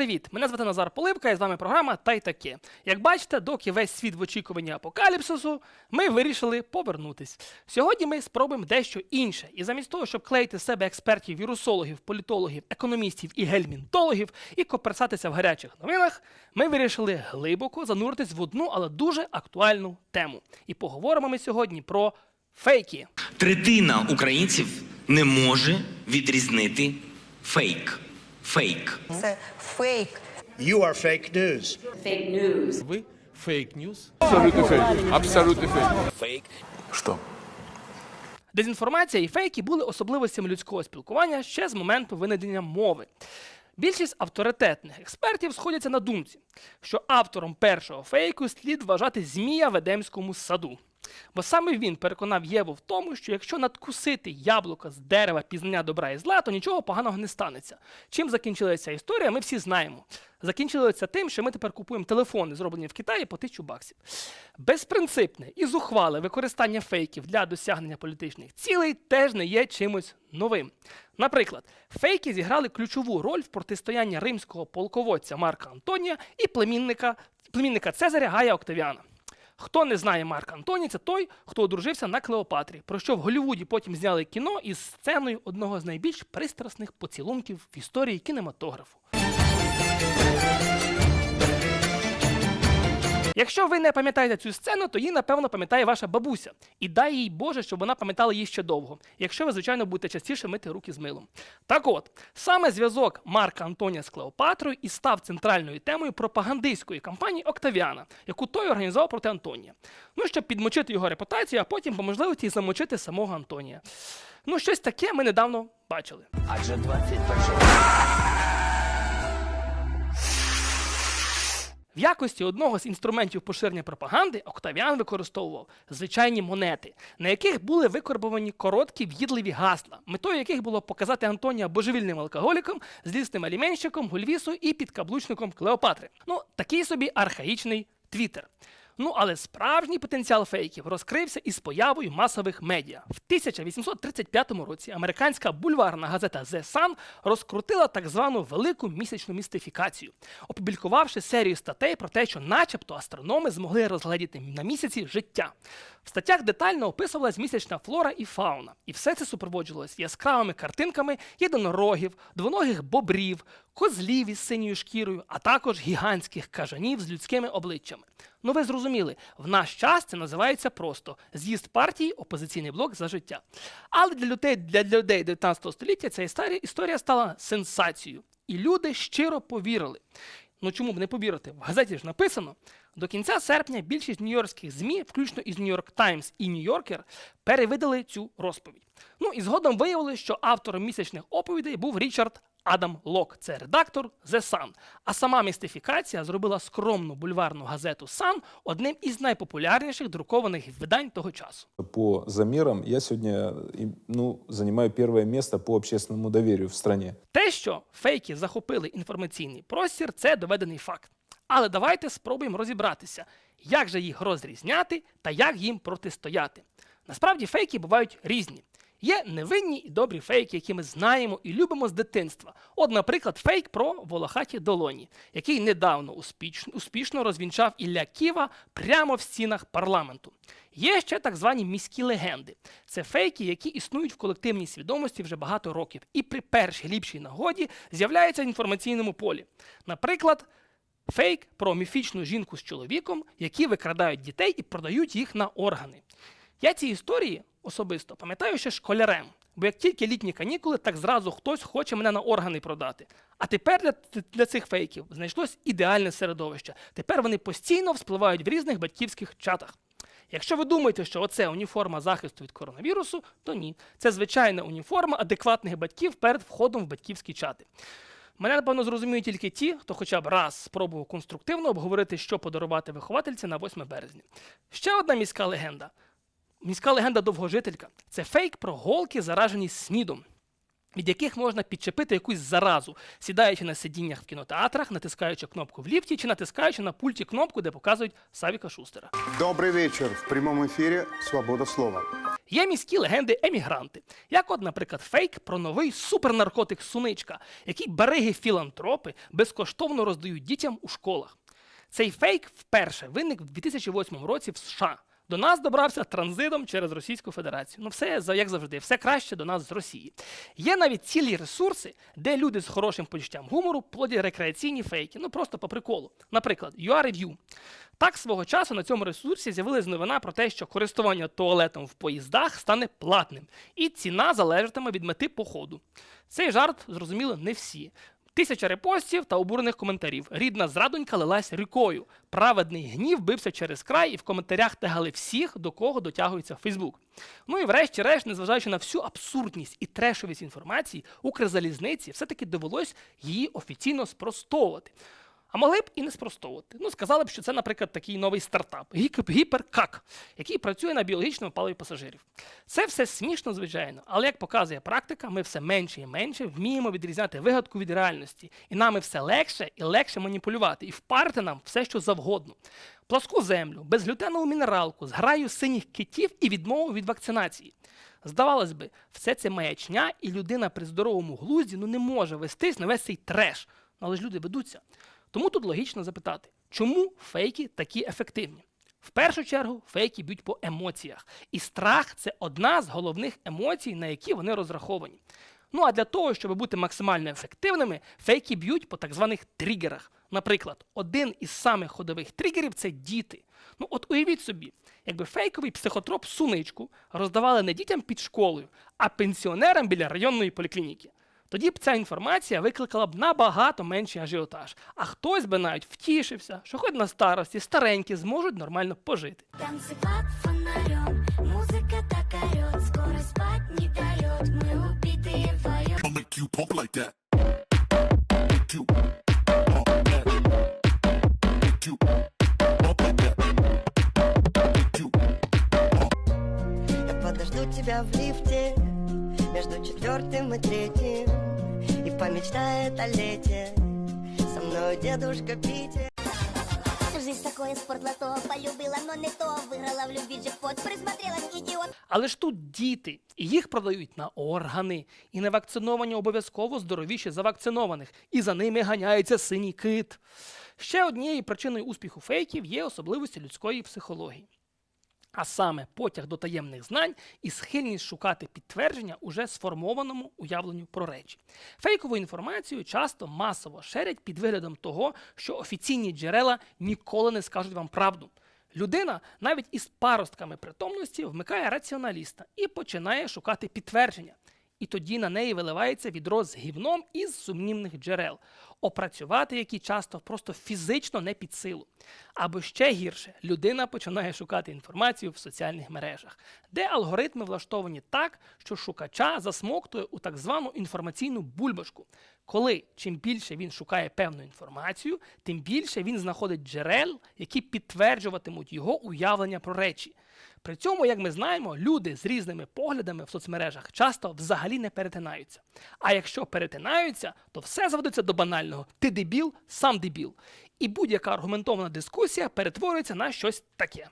привіт! Мене звати Назар Поливка і з вами програма Та й таке. Як бачите, доки весь світ в очікуванні апокаліпсису, ми вирішили повернутись. Сьогодні ми спробуємо дещо інше. І замість того, щоб клеїти з себе експертів, вірусологів, політологів, економістів і гельмінтологів і коперсатися в гарячих новинах, ми вирішили глибоко зануритись в одну, але дуже актуальну тему. І поговоримо ми сьогодні про фейки. Третина українців не може відрізнити фейк. Фейк. Це фейк. You are fake news. Ви фейк ньюс. Абсолютно фейк. Абсолютно фейк. Что? Дезінформація і фейки були особливостями людського спілкування ще з моменту винайдення мови. Більшість авторитетних експертів сходяться на думці, що автором першого фейку слід вважати Змія в Едемському саду. Бо саме він переконав Єву в тому, що якщо надкусити яблука з дерева пізнання добра і зла, то нічого поганого не станеться. Чим закінчилася історія, ми всі знаємо. Закінчилося тим, що ми тепер купуємо телефони, зроблені в Китаї по тисячу баксів. Безпринципне і зухвале використання фейків для досягнення політичних цілей теж не є чимось новим. Наприклад, фейки зіграли ключову роль в протистоянні римського полководця Марка Антонія і племінника, племінника Цезаря Гая Октавіана. Хто не знає Марка Антоні, це той, хто одружився на Клеопатрі, про що в Голлівуді потім зняли кіно із сценою одного з найбільш пристрасних поцілунків в історії кінематографу. Якщо ви не пам'ятаєте цю сцену, то її, напевно, пам'ятає ваша бабуся. І дай їй Боже, щоб вона пам'ятала її ще довго, якщо ви, звичайно, будете частіше мити руки з милом. Так от, саме зв'язок Марка Антонія з Клеопатрою і став центральною темою пропагандистської кампанії Октавіана, яку той організував проти Антонія. Ну, щоб підмочити його репутацію, а потім по можливості і замочити самого Антонія. Ну, щось таке ми недавно бачили. В якості одного з інструментів поширення пропаганди Октавіан використовував звичайні монети, на яких були викорбовані короткі в'їдливі гасла, метою яких було показати Антонія божевільним алкоголіком, злісним аліменщиком, гульвісу і підкаблучником Клеопатри. Ну, такий собі архаїчний твіттер. Ну, але справжній потенціал фейків розкрився із появою масових медіа. В 1835 році американська бульварна газета The Sun розкрутила так звану велику місячну містифікацію, опублікувавши серію статей про те, що, начебто, астрономи змогли розгледіти на місяці життя. В статтях детально описувалась місячна флора і фауна, і все це супроводжувалось яскравими картинками єдинорогів, двоногих бобрів, козлів із синьою шкірою, а також гігантських кажанів з людськими обличчями. Ну ви зрозуміли, в наш час це називається просто з'їзд партії опозиційний блок за життя. Але для людей, для людей 19 століття ця історія, стала сенсацією. І люди щиро повірили. Ну чому б не повірити? В газеті ж написано. До кінця серпня більшість нью-йоркських ЗМІ, включно із Нью-Йорк Таймс і Нью-Йоркер, перевидали цю розповідь. Ну і згодом виявилось, що автором місячних оповідей був Річард Адам Лок, це редактор The Sun. А сама містифікація зробила скромну бульварну газету Sun одним із найпопулярніших друкованих видань того часу. По замерам я сегодня и, ну, занимаю первое место по общественному доверию в стране. Те, що фейки захопили інформаційний простір, це доведений факт. Але давайте спробуємо розібратися, як же їх розрізняти та як їм протистояти. Насправді фейки бувають різні. Є невинні і добрі фейки, які ми знаємо і любимо з дитинства. От, наприклад, фейк про волохаті долоні, який недавно успішно, розвінчав Ілля Ківа прямо в стінах парламенту. Є ще так звані міські легенди. Це фейки, які існують в колективній свідомості вже багато років, і при першій ліпшій нагоді з'являються в інформаційному полі. Наприклад, фейк про міфічну жінку з чоловіком, які викрадають дітей і продають їх на органи. Я ці історії особисто пам'ятаю ще школярем, бо як тільки літні канікули, так зразу хтось хоче мене на органи продати. А тепер для, для цих фейків знайшлось ідеальне середовище. Тепер вони постійно вспливають в різних батьківських чатах. Якщо ви думаєте, що оце уніформа захисту від коронавірусу, то ні. Це звичайна уніформа адекватних батьків перед входом в батьківські чати. Мене, напевно, зрозуміють тільки ті, хто хоча б раз спробував конструктивно обговорити, що подарувати виховательці на 8 березня. Ще одна міська легенда. Міська легенда довгожителька це фейк про голки, заражені снідом, від яких можна підчепити якусь заразу, сідаючи на сидіннях в кінотеатрах, натискаючи кнопку в ліфті чи натискаючи на пульті кнопку, де показують Савіка Шустера. Добрый вечер. В прямом эфире «Свобода слова». Є міські легенди-емігранти, як от, наприклад, фейк про новий супернаркотик суничка, який бариги-філантропи безкоштовно роздають дітям у школах. Цей фейк вперше виник в 2008 році в США. До нас добрався транзитом через Російську Федерацію. Ну, все як завжди, все краще до нас з Росії. Є навіть цілі ресурси, де люди з хорошим почуттям гумору плодять рекреаційні фейки, ну просто по приколу. Наприклад, UR-Review. Так свого часу на цьому ресурсі з'явилась новина про те, що користування туалетом в поїздах стане платним, і ціна залежатиме від мети походу. Цей жарт зрозуміло не всі. Тисяча репостів та обурених коментарів. Рідна зрадонька лилась рікою. Праведний гнів бився через край, і в коментарях тегали всіх, до кого дотягується Фейсбук. Ну і врешті-решт, незважаючи на всю абсурдність і трешовість інформації, Укрзалізниці все-таки довелось її офіційно спростовувати. А могли б і не спростовувати. Ну, сказали б, що це, наприклад, такий новий стартап гіперкак, який працює на біологічному паливі пасажирів. Це все смішно, звичайно, але як показує практика, ми все менше і менше вміємо відрізняти вигадку від реальності. І нами все легше і легше маніпулювати, і впарити нам все, що завгодно. Пласку землю, безглютенову мінералку, зграю синіх китів і відмову від вакцинації. Здавалось би, все це маячня, і людина при здоровому глузді ну, не може вестись на весь цей треш. Ну, Але ж люди ведуться. Тому тут логічно запитати, чому фейки такі ефективні? В першу чергу фейки б'ють по емоціях. І страх це одна з головних емоцій, на які вони розраховані. Ну а для того, щоб бути максимально ефективними, фейки б'ють по так званих тригерах. Наприклад, один із самих ходових тригерів це діти. Ну от уявіть собі, якби фейковий психотроп суничку роздавали не дітям під школою, а пенсіонерам біля районної поліклініки. Тоді б ця інформація викликала б набагато менший ажіотаж. А хтось би навіть втішився, що хоч на старості старенькі зможуть нормально пожити. Танцы под фонарем, музыка так орет, скоро спать не дает, мы убитые вдвоем. I'll make you pump like that. Make you pump like that. Make you pump like that. Make you Я подожду тебя в лифте Между четвертым и третьим И помечтает о лете Со мной дедушка Питер Жизнь такое спортлото, полюбила, но не то, выиграла в любви джекпот, присмотрелась идиот. Але ж тут діти, і їх продають на органи, і невакциновані обов'язково здоровіші за вакцинованих, і за ними ганяється синій кит. Ще однією причиною успіху фейків є особливості людської психології. А саме потяг до таємних знань і схильність шукати підтвердження уже сформованому уявленню про речі. Фейкову інформацію часто масово шерять під виглядом того, що офіційні джерела ніколи не скажуть вам правду. Людина навіть із паростками притомності вмикає раціоналіста і починає шукати підтвердження. І тоді на неї виливається відро з гівном із сумнівних джерел, опрацювати які часто просто фізично не під силу. Або ще гірше, людина починає шукати інформацію в соціальних мережах, де алгоритми влаштовані так, що шукача засмоктує у так звану інформаційну бульбашку. Коли чим більше він шукає певну інформацію, тим більше він знаходить джерел, які підтверджуватимуть його уявлення про речі. При цьому, як ми знаємо, люди з різними поглядами в соцмережах часто взагалі не перетинаються. А якщо перетинаються, то все зводиться до банального: ти дебіл, сам дебіл. І будь-яка аргументована дискусія перетворюється на щось таке.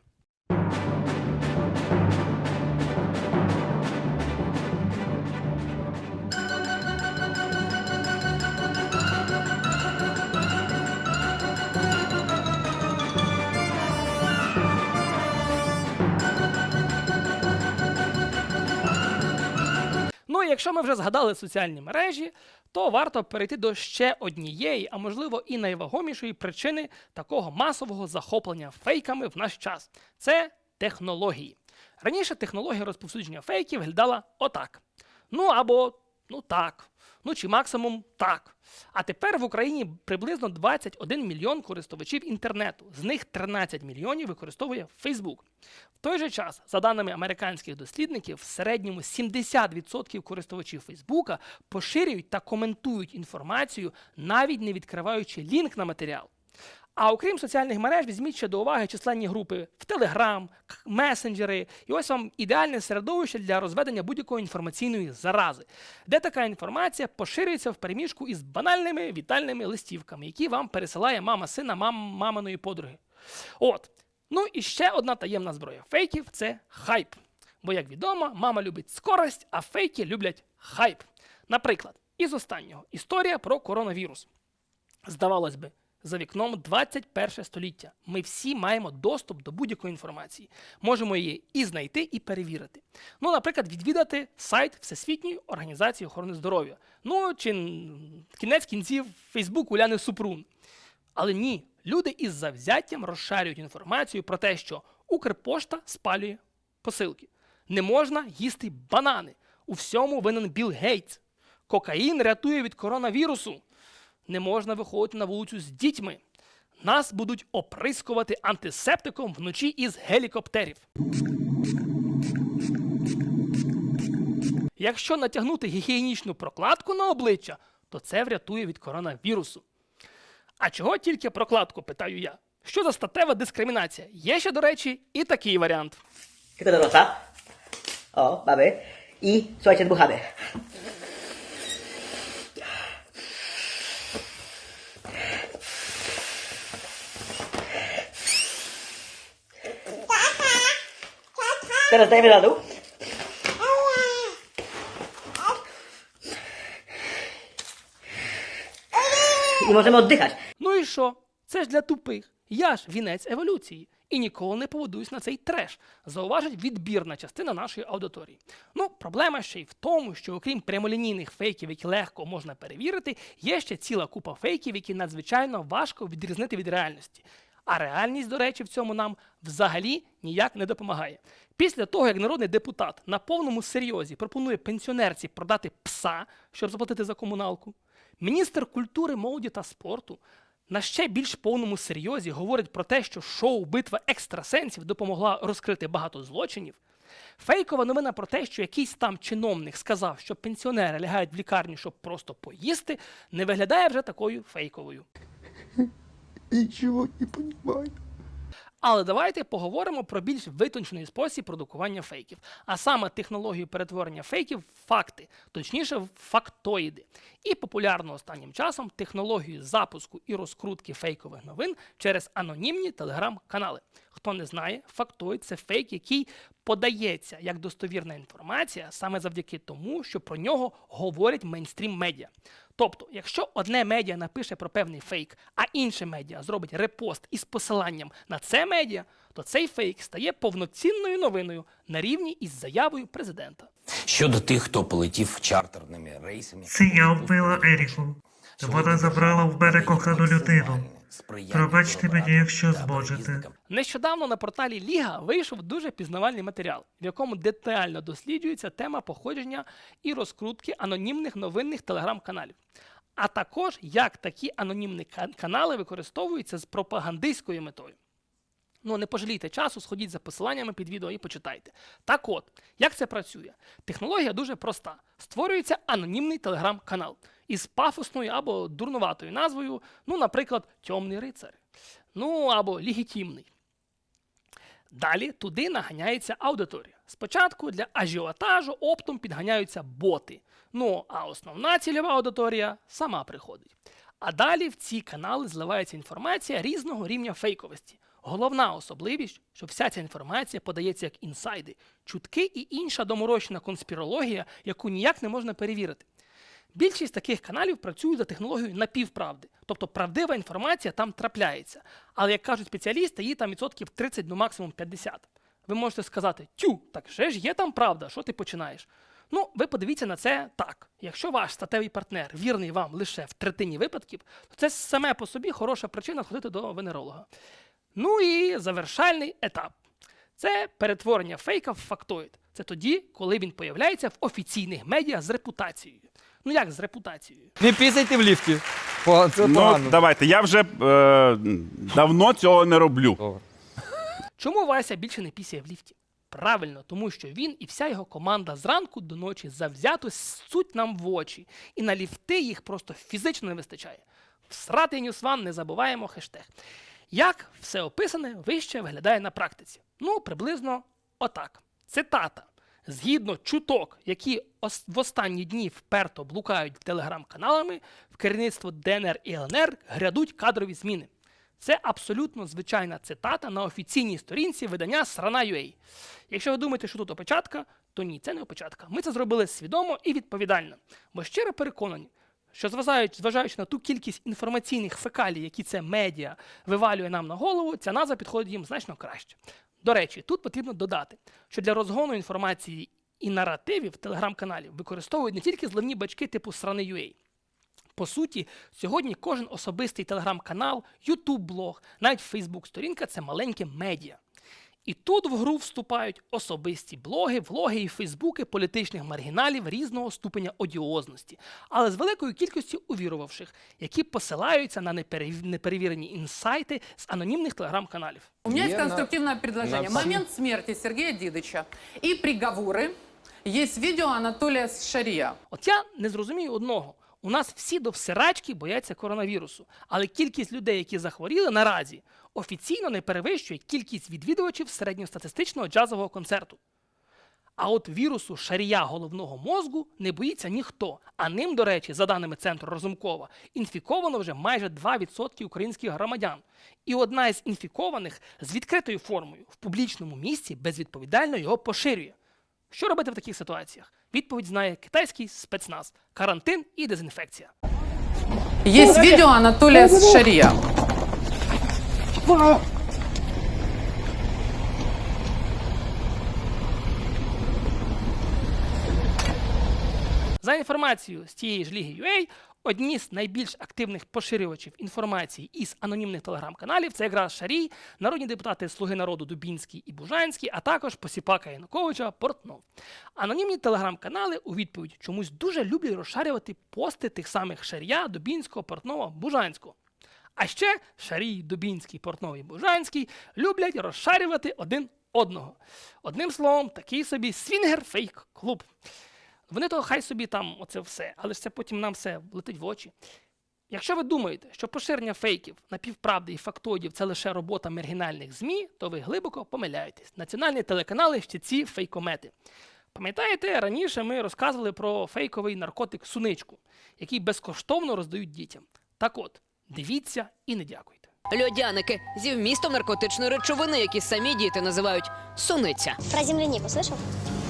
Якщо ми вже згадали соціальні мережі, то варто перейти до ще однієї, а можливо і найвагомішої причини такого масового захоплення фейками в наш час це технології. Раніше технологія розповсюдження фейків глядала отак. Ну або ну так. Ну чи максимум так. А тепер в Україні приблизно 21 мільйон користувачів інтернету. З них 13 мільйонів використовує Facebook. В той же час, за даними американських дослідників, в середньому 70% користувачів Фейсбука поширюють та коментують інформацію, навіть не відкриваючи лінк на матеріал. А окрім соціальних мереж, візьміть ще до уваги численні групи в Телеграм, месенджери. І ось вам ідеальне середовище для розведення будь-якої інформаційної зарази, де така інформація поширюється в переміжку із банальними вітальними листівками, які вам пересилає мама сина мам, маминої подруги. От. Ну і ще одна таємна зброя фейків це хайп. Бо, як відомо, мама любить скорость, а фейки люблять хайп. Наприклад, із останнього історія про коронавірус. Здавалось би, за вікном 21 століття. Ми всі маємо доступ до будь-якої інформації. Можемо її і знайти, і перевірити. Ну, наприклад, відвідати сайт Всесвітньої організації охорони здоров'я. Ну, чи кінець кінців Фейсбук Уляни Супрун. Але ні, люди із завзяттям розшарюють інформацію про те, що Укрпошта спалює посилки. Не можна їсти банани. У всьому винен Білл Гейтс. Кокаїн рятує від коронавірусу. Не можна виходити на вулицю з дітьми. Нас будуть оприскувати антисептиком вночі із гелікоптерів. Якщо натягнути гігієнічну прокладку на обличчя, то це врятує від коронавірусу. А чого тільки прокладку, питаю я. Що за статева дискримінація? Є ще, до rечі, і такий варіант. Nosa. O, mamy. Słuchajcie, dmuchamy. Teraz dajmy na dół. I możemy oddychać. Ну і що? Це ж для тупих. Я ж вінець еволюції. І ніколи не поведусь на цей треш, зауважить відбірна частина нашої аудиторії. Ну, проблема ще й в тому, що окрім прямолінійних фейків, які легко можна перевірити, є ще ціла купа фейків, які надзвичайно важко відрізнити від реальності. А реальність, до речі, в цьому нам взагалі ніяк не допомагає. Після того, як народний депутат на повному серйозі пропонує пенсіонерці продати пса, щоб заплатити за комуналку, міністр культури, молоді та спорту на ще більш повному серйозі говорить про те, що шоу Битва екстрасенсів допомогла розкрити багато злочинів. Фейкова новина про те, що якийсь там чиновник сказав, що пенсіонери лягають в лікарню, щоб просто поїсти, не виглядає вже такою фейковою. Ничего не понимаю. Але давайте поговоримо про більш витончений спосіб продукування фейків, а саме технологію перетворення фейків в факти, точніше в фактоїди. І популярну останнім часом технологію запуску і розкрутки фейкових новин через анонімні телеграм-канали. Хто не знає, фактоїд це фейк, який подається як достовірна інформація саме завдяки тому, що про нього говорять мейнстрім медіа. Тобто, якщо одне медіа напише про певний фейк, а інше медіа зробить репост із посиланням на це медіа, то цей фейк стає повноцінною новиною на рівні із заявою президента. Щодо тих, хто полетів чартерними рейсами. Це я вбила Еріку. Вона забрала в мене кохану людину. Пробачте мені, якщо зможете. Нещодавно на порталі Ліга вийшов дуже пізнавальний матеріал, в якому детально досліджується тема походження і розкрутки анонімних новинних телеграм-каналів. А також як такі анонімні канали використовуються з пропагандистською метою. Ну, не пожалійте часу, сходіть за посиланнями під відео і почитайте. Так от, як це працює? Технологія дуже проста. Створюється анонімний телеграм-канал із пафосною або дурнуватою назвою, ну, наприклад, Тьомний рицар. Ну або легітимний. Далі туди наганяється аудиторія. Спочатку для ажіотажу оптом підганяються боти. Ну а основна цільова аудиторія сама приходить. А далі в ці канали зливається інформація різного рівня фейковості. Головна особливість, що вся ця інформація подається як інсайди, чутки і інша доморощена конспірологія, яку ніяк не можна перевірити. Більшість таких каналів працюють за технологією напівправди, тобто правдива інформація там трапляється. Але як кажуть спеціалісти, її там відсотків 30 до максимум 50. Ви можете сказати: тю, так ще ж є там правда, що ти починаєш? Ну, ви подивіться на це так. Якщо ваш статевий партнер вірний вам лише в третині випадків, то це саме по собі хороша причина ходити до венеролога. Ну і завершальний етап. Це перетворення фейка в фактоїд. Це тоді, коли він появляється в офіційних медіа з репутацією. Ну як з репутацією? Не пісайте в ліфті. По- Це Ну, погано. давайте. Я вже е, давно цього не роблю. Добре. Чому Вася більше не пісяє в ліфті? Правильно, тому що він і вся його команда зранку до ночі завзято ссуть нам в очі, і на ліфти їх просто фізично не вистачає. Всрати Ньюсван не забуваємо хештег. Як все описане вище виглядає на практиці? Ну, приблизно отак. Цитата. Згідно чуток, які в останні дні вперто блукають телеграм-каналами, в керівництво ДНР і ЛНР грядуть кадрові зміни. Це абсолютно звичайна цитата на офіційній сторінці видання Срана.ua. Якщо ви думаєте, що тут опечатка, то ні, це не опечатка. Ми це зробили свідомо і відповідально, бо щиро переконані, що зважаючи, на ту кількість інформаційних фекалій, які це медіа вивалює нам на голову, ця назва підходить їм значно краще. До речі, тут потрібно додати, що для розгону інформації і наративів телеграм-каналів використовують не тільки зливні бачки типу Срани.ua. По суті, сьогодні кожен особистий телеграм-канал, ютуб-блог, навіть Фейсбук-сторінка це маленьке медіа. І тут в гру вступають особисті блоги, влоги і фейсбуки політичних маргіналів різного ступеня одіозності, але з великою кількістю увірувавших, які посилаються на неперев- неперевірені інсайти з анонімних телеграм-каналів. У меня есть конструктивное предложение. на- Момент смерти Сергея Дидыча и приговоры. Есть видео Анатолия Шария. От я не зрозумію одного. У нас всі до всирачки бояться коронавірусу, але кількість людей, які захворіли наразі, офіційно не перевищує кількість відвідувачів середньостатистичного джазового концерту. А от вірусу шарія головного мозку не боїться ніхто. А ним, до речі, за даними центру Розумкова, інфіковано вже майже 2% українських громадян. І одна із інфікованих з відкритою формою в публічному місці безвідповідально його поширює. Що робити в таких ситуаціях? Відповідь знає китайський спецназ, карантин і дезінфекція. Є відео Анатолія з Шария. За інформацією з тієї ж ліги UA, одні з найбільш активних поширювачів інформації із анонімних телеграм-каналів це якраз Шарій, народні депутати Слуги народу Дубінський і Бужанський, а також Посіпака Януковича Портнов. Анонімні телеграм-канали у відповідь чомусь дуже люблять розшарювати пости тих самих Шарія, Дубінського, Портнова, Бужанського. А ще Шарій, Дубінський, Портновий, Бужанський люблять розшарювати один одного. Одним словом, такий собі свінгер-фейк-клуб. Вони то хай собі там оце все, але ж це потім нам все влетить в очі. Якщо ви думаєте, що поширення фейків, напівправди і фактоїдів це лише робота маргінальних ЗМІ, то ви глибоко помиляєтесь. Національні телеканали ще ці фейкомети. Пам'ятаєте, раніше ми розказували про фейковий наркотик суничку, який безкоштовно роздають дітям. Так от, дивіться і не дякуйте. Льодяники зі вмістом наркотичної речовини, які самі діти називають суниця. Про землянику слышал?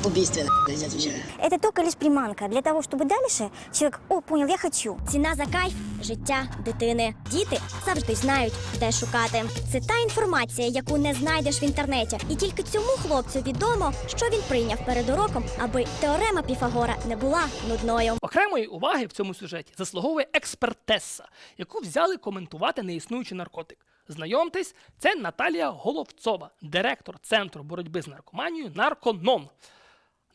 Убийственно, нельзя отвечать. Это только лишь приманка для того, чтобы дальше человек, о, понял, я хочу. Ціна за кайф життя дитини. Діти завжди знають, де шукати. Це та інформація, яку не знайдеш в інтернеті. І тільки цьому хлопцю відомо, що він прийняв перед уроком, аби теорема Піфагора не була нудною. Окремої уваги в цьому сюжеті заслуговує експертеса, яку взяли коментувати неіснуючий наркотик. Знайомтесь, це Наталія Головцова, директор Центру боротьби з наркоманією Нарконон.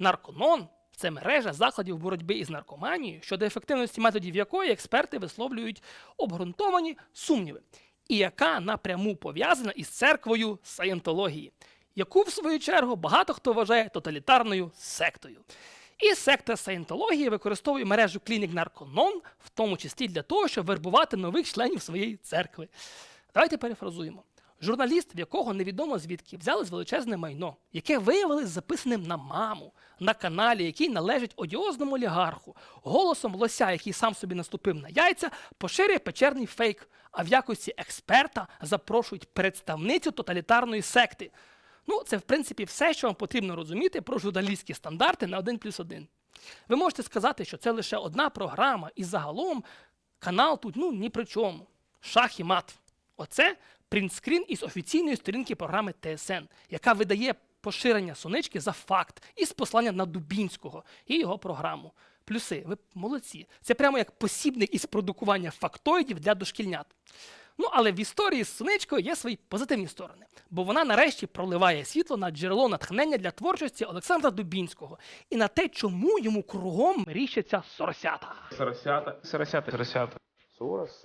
Нарконон це мережа закладів боротьби із наркоманією, щодо ефективності методів якої експерти висловлюють обґрунтовані сумніви, і яка напряму пов'язана із церквою саєнтології, яку, в свою чергу, багато хто вважає тоталітарною сектою. І секта саєнтології використовує мережу клінік Нарконон, в тому числі для того, щоб вербувати нових членів своєї церкви. Давайте перефразуємо. Журналіст, в якого невідомо звідки взяли величезне майно, яке виявилось записаним на маму на каналі, який належить одіозному олігарху, голосом лося, який сам собі наступив на яйця, поширює печерний фейк, а в якості експерта запрошують представницю тоталітарної секти. Ну, це в принципі все, що вам потрібно розуміти про журналістські стандарти на 1 плюс 1. Ви можете сказати, що це лише одна програма, і загалом канал тут ну ні при чому. Шах і мат. Оце принтскрін із офіційної сторінки програми ТСН, яка видає поширення сонички за факт із посланням на Дубінського і його програму. Плюси, ви молодці. Це прямо як посібник із продукування фактоїдів для дошкільнят. Ну, але в історії з Суничкою є свої позитивні сторони, бо вона нарешті проливає світло на джерело натхнення для творчості Олександра Дубінського і на те, чому йому кругом ріщаться соросята. Соросята. Соросята. Соросята.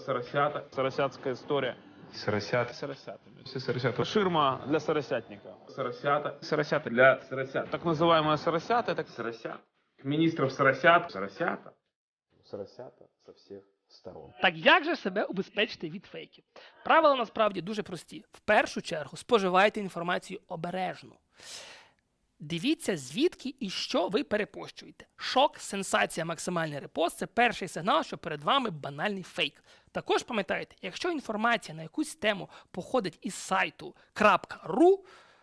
Соросята. Соросятская история. Соросята. Соросята. Все соросята. Ширма для соросятника. Соросята. Соросята для соросят. Так называемая соросята, это соросят. Министров соросят. Соросята. Соросята со всех сторон. Так як же себе убезпечити від фейків? Правила насправді дуже прості. В першу чергу споживайте інформацію обережно. Дивіться, звідки і що ви перепощуєте. Шок, сенсація, максимальний репост це перший сигнал, що перед вами банальний фейк. Також пам'ятайте, якщо інформація на якусь тему походить із сайту .ru,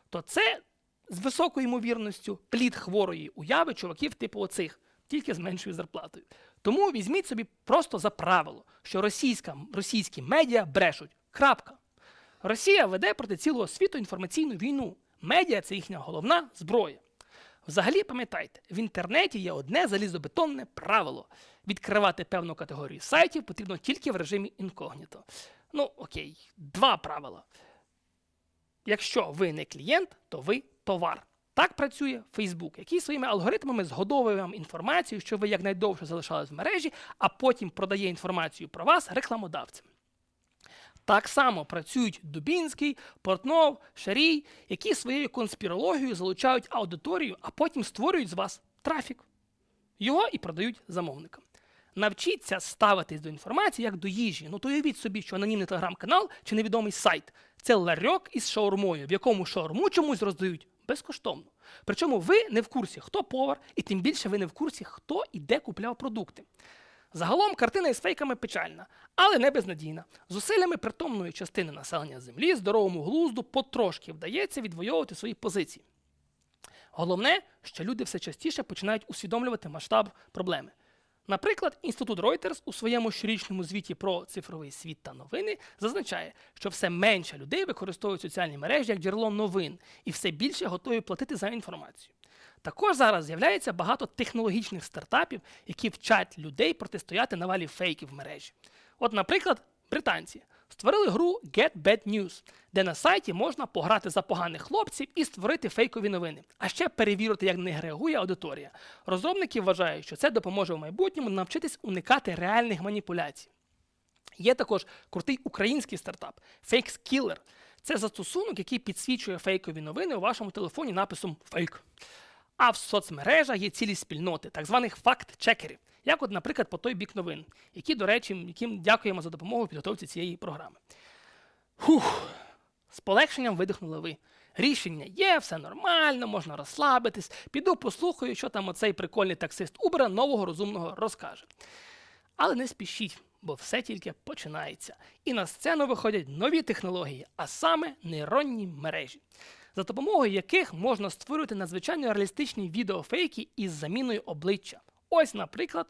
то це з високою ймовірністю плід хворої уяви чуваків типу оцих, тільки з меншою зарплатою. Тому візьміть собі просто за правило, що російська, російські медіа брешуть. Крапка. Росія веде проти цілого світу інформаційну війну. Медіа це їхня головна зброя. Взагалі, пам'ятайте, в інтернеті є одне залізобетонне правило: відкривати певну категорію сайтів потрібно тільки в режимі інкогніто. Ну, окей, два правила. Якщо ви не клієнт, то ви товар. Так працює Facebook, який своїми алгоритмами згодовує вам інформацію, що ви якнайдовше залишались в мережі, а потім продає інформацію про вас рекламодавцям. Так само працюють Дубінський, Портнов, Шарій, які своєю конспірологією залучають аудиторію, а потім створюють з вас трафік. Його і продають замовникам. Навчіться ставитись до інформації як до їжі. Ну то уявіть собі, що анонімний телеграм-канал чи невідомий сайт це ларьок із шаурмою, в якому шаурму чомусь роздають безкоштовно. Причому ви не в курсі, хто повар, і тим більше ви не в курсі, хто і де купляв продукти. Загалом картина із фейками печальна, але не безнадійна. Зусиллями притомної частини населення землі здоровому глузду потрошки вдається відвоювати свої позиції. Головне, що люди все частіше починають усвідомлювати масштаб проблеми. Наприклад, інститут Reuters у своєму щорічному звіті про цифровий світ та новини зазначає, що все менше людей використовують соціальні мережі як джерело новин і все більше готові платити за інформацію. Також зараз з'являється багато технологічних стартапів, які вчать людей протистояти навалі фейків в мережі. От, наприклад, британці створили гру Get Bad News, де на сайті можна пограти за поганих хлопців і створити фейкові новини, а ще перевірити, як на них реагує аудиторія. Розробники вважають, що це допоможе в майбутньому навчитись уникати реальних маніпуляцій. Є також крутий український стартап Fakes Killer. Це застосунок, який підсвічує фейкові новини у вашому телефоні написом фейк. А в соцмережах є цілі спільноти, так званих факт-чекерів, як, от, наприклад, по той бік новин, які, до речі, яким дякуємо за допомогу в підготовці цієї програми. Фух, з полегшенням видихнули ви. Рішення є, все нормально, можна розслабитись. Піду послухаю, що там оцей прикольний таксист Убера нового розумного розкаже. Але не спішіть, бо все тільки починається. І на сцену виходять нові технології, а саме нейронні мережі, за допомогою яких можна створювати надзвичайно реалістичні відеофейки із заміною обличчя. Ось, наприклад,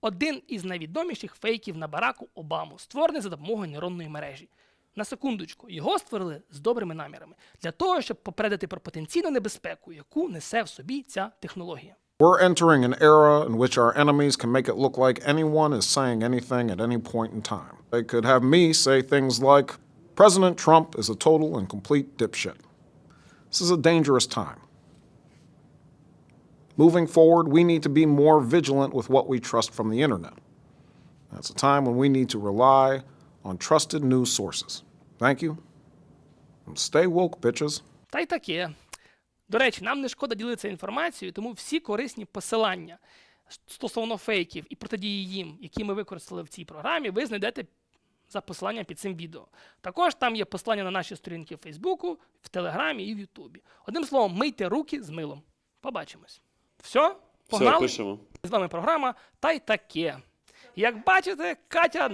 один із найвідоміших фейків на Бараку Обаму, створений за допомогою нейронної мережі. На секундочку, його створили з добрими намірами для того, щоб попередити про потенційну небезпеку, яку несе в собі ця технологія. We're entering an era in which our enemies can make it look like anyone is saying anything at any point in time. They could have me say things like, President Trump is a total and complete dipshit. This is a dangerous time. Moving forward, we need to be more vigilant with what we trust from the internet. That's a time when we need to rely on trusted news sources. Thank you. And stay woke, bitches. Та й таке. До речі, нам не шкода ділитися інформацією, тому всі корисні посилання стосовно фейків і протидії їм, які ми використали в цій програмі, ви знайдете за посиланням під цим відео. Також там є посилання на наші сторінки в Фейсбуку, в Телеграмі і в Ютубі. Одним словом, мийте руки з милом. Побачимось. Все, погнали. пишемо. З вами програма та й таке. Як бачите, Катя,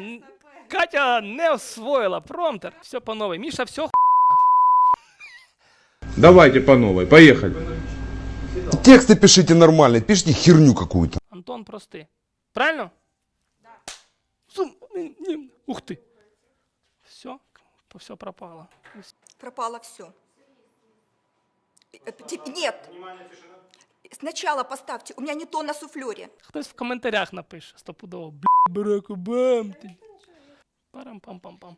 Катя не освоїла промтер. Все по новій. Міша, все Давайте по новой, поехали. Тексты пишите нормально, пишите херню какую-то. Антон, прости. Правильно? Ух ти. Все, все пропало. Пропало все. Нет. Сначала поставьте. У меня не то на суфлере. Хтось в коментарях напише стопудово. Бля, Барак Обам. ти». Парам-пам-пам-пам.